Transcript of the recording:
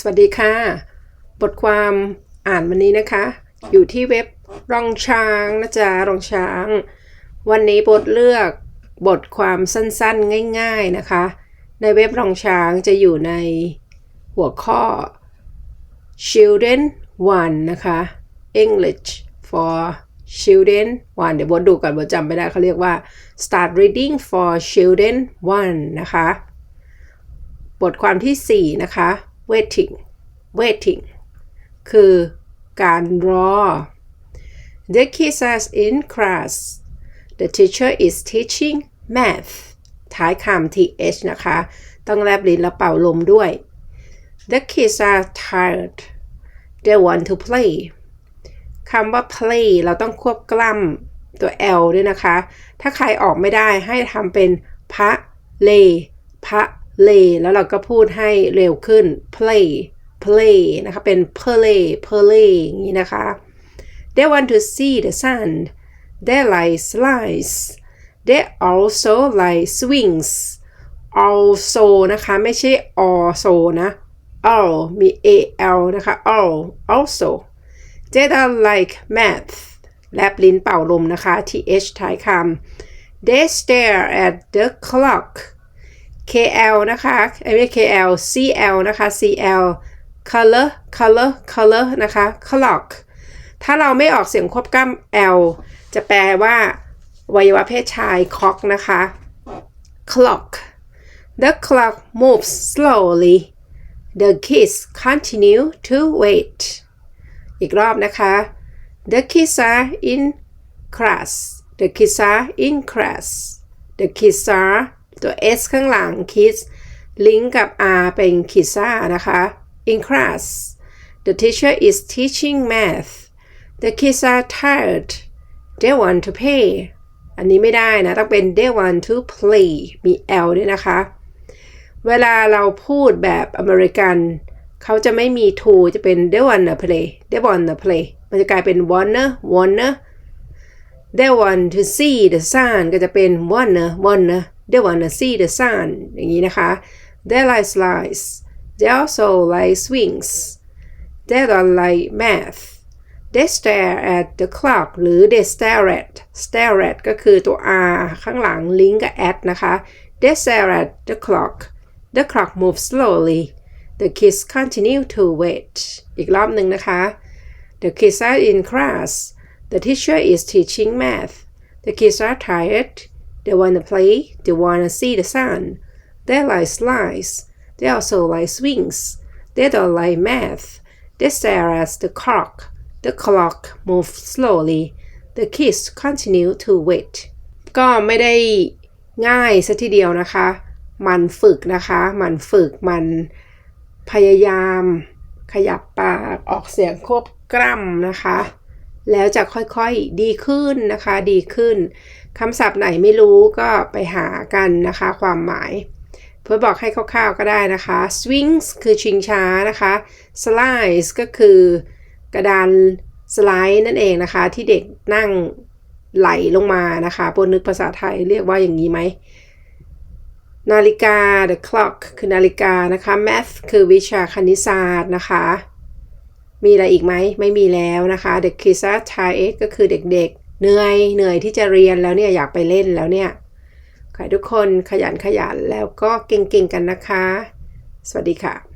สวัสดีค่ะ บทความอ่านวันนี้นะคะ อยู่ที่เว็บรองช้างนะจ๊ะรองช้าง วันนี้บทเลือกบทความสั้นๆง่าย ๆนะคะ ในเว็บรองช้างจะอยู่ในหัวข้อ children one นะคะ English for children one เดี๋ยวบทดูก่อนบทจำไม่ได้เขาเรียกว่า start reading for children one นะคะ บทความที่ 4 นะคะ waiting waiting คือการรอ The kids are in class the teacher is teaching math ท้ายคำ th นะคะ ต้องแลบลิ้นแล้วเป่าลมด้วย The kids are tired they want to play คำว่า play เราต้องควบกล้ำตัว l ด้วยนะคะ ถ้าใครออกไม่ได้ให้ทำเป็นพระเลพระ เลแล้วเราก็พูดให้เร็วขึ้น play play นะคะเป็น play play อย่างนี้นะคะ they want to see the sun they like slides they also like swings also นะคะไม่ใช่ also นะ all มี al นะคะ all also they don't like math แลบลิ้นเป่าลมนะคะ th ท้ายคำ they stare at the clock KL นะคะไม่ใช่ KL CL นะคะ CL color color color นะคะ clock ถ้าเราไม่ออกเสียงควบกล้ำ L จะแปลว่าวัยวะเพศชาย cock นะคะ clock the clock moves slowly the kids continue to wait อีกรอบนะคะ the kids are in class the kids are in class the kids are ตัว s ข้างหลัง kids ลิงก์กับ r เป็น kidsa นะคะ in class the teacher is teaching math the kids are tired they want to play อันนี้ไม่ได้นะ ต้องเป็น they want to play มี l ด้วยนะคะ เวลาเราพูดแบบอเมริกัน เขาจะไม่มี to จะเป็น they wanna play they wanna play มันจะกลายเป็น wanna wanna they want to see the sun ก็จะเป็น wanna wanna they wanna see the sun อย่างนี้นะคะ they like slides they also like swings they don't like math they stare at the clock หรือ they stare at stare at ก็คือตัว r ข้างหลังลิงก์กับ at นะคะ they stare at the clock the clock moves slowly the kids continue to wait อีกรอบหนึ่งนะคะ the kids are in class the teacher is teaching math the kids are tired they want to play they want to see the sun they like slides they also like swings they don't like math they stare at the clock the clock moves slowly the kids continue to wait ก็ไม่ได้ง่ายซะทีเดียวนะคะ มันฝึกนะคะ มันฝึก มันพยายาม ขยับปาก ออกเสียงควบกล้ำนะคะ แล้วจะค่อยๆดีขึ้นนะคะ ดีขึ้น คำศัพท์ไหนไม่รู้ก็ไปหากันนะคะ ความหมาย เพื่อบอกให้คร่าวๆก็ได้นะคะ swings คือชิงช้านะคะ slides ก็คือกระดานสไลด์นั่นเองนะคะ ที่เด็กนั่งไหลลงมานะคะบนนึกภาษาไทยเรียกว่าอย่างนี้ไหม นาฬิกา the clock คือนาฬิกานะคะ math คือวิชาคณิตศาสตร์นะคะ มีอะไรอีกไหม ไม่มีแล้วนะคะ the kids are tired ก็คือเด็กๆ เหนื่อยเหนื่อยที่จะเรียนแล้วเนี่ยอยากไปเล่นแล้วเนี่ยขอให้ทุกคนขยันขยันแล้วก็เก่งๆกันนะคะ สวัสดีค่ะ